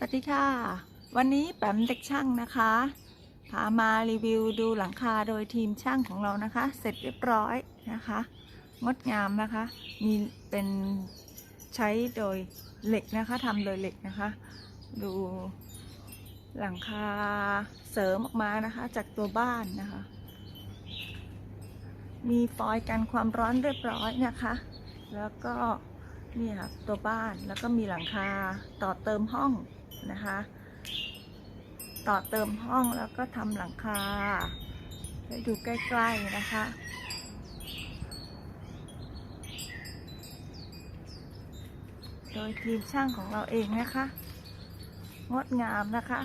สวัสดีค่ะ วันนี้แปมเด็กช่างนะคะพามารีวิวดูหลังคาโดยทีมช่างของเรานะคะ เสร็จเรียบร้อยนะคะ งดงามนะคะ มีเป็นใช้โดยเหล็กนะคะทำโดยเหล็กนะคะ ดูหลังคาเสริมออกมานะคะ จากตัวบ้านนะคะ มีฟอยล์กันความร้อนเรียบร้อยนะคะ แล้วก็นี่ค่ะตัวบ้านแล้วก็มีหลังคาต่อเติมห้อง นะคะ ต่อเติมห้องแล้วก็ทำหลังคาให้ดูใกล้ ๆ นะคะโดยทีมช่างของเราเองนะคะ งดงามนะคะ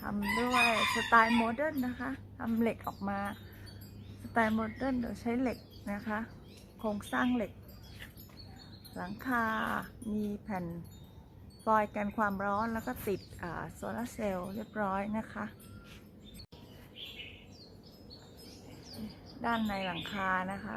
ทำด้วยสไตล์โมเดิร์นนะคะทำเหล็กออกมา สไตล์โมเดิร์นโดยใช้เหล็กนะคะ โครงสร้างเหล็ก หลังคา มีแผ่น ฟอยล์กันความร้อนแล้วก็ติดโซลาร์เซลล์เรียบร้อยนะคะ ด้านในหลังคานะคะ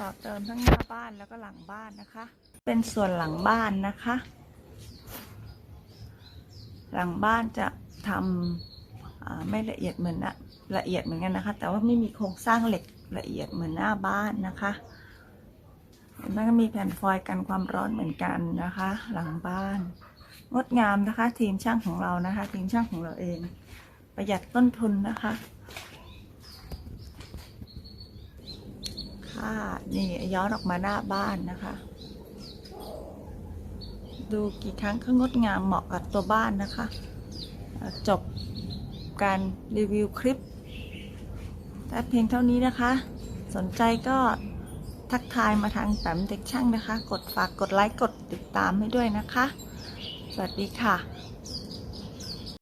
ต่อเติมทั้งหน้าบ้านแล้วก็หลังบ้านนะคะ เป็นส่วนหลังบ้านนะคะ หลังบ้านจะทำไม่ละเอียดเหมือนนะละเอียดเหมือนกันนะคะ แต่ว่าไม่มีโครงสร้างเหล็กละเอียดเหมือนหน้าบ้านนะคะแล้วก็มีแผ่นฟอยล์กันความร้อนเหมือนกันนะคะ หลังบ้าน งดงามนะคะ ทีมช่างของเรานะคะ ทีมช่างของเราเอง ประหยัดต้นทุนนะคะ ค่ะ นี่ย้อนออกมาหน้าบ้านนะคะ ดูกี่ครั้งก็งดงามเหมาะกับตัวบ้านนะคะ จบการรีวิวคลิปแต่เพียงเท่านี้นะคะ สนใจก็ทักทายมาทางแปมเด็กช่างนะคะ กดฝากกดไลค์กดติดตามให้ด้วยนะคะ สวัสดีค่ะ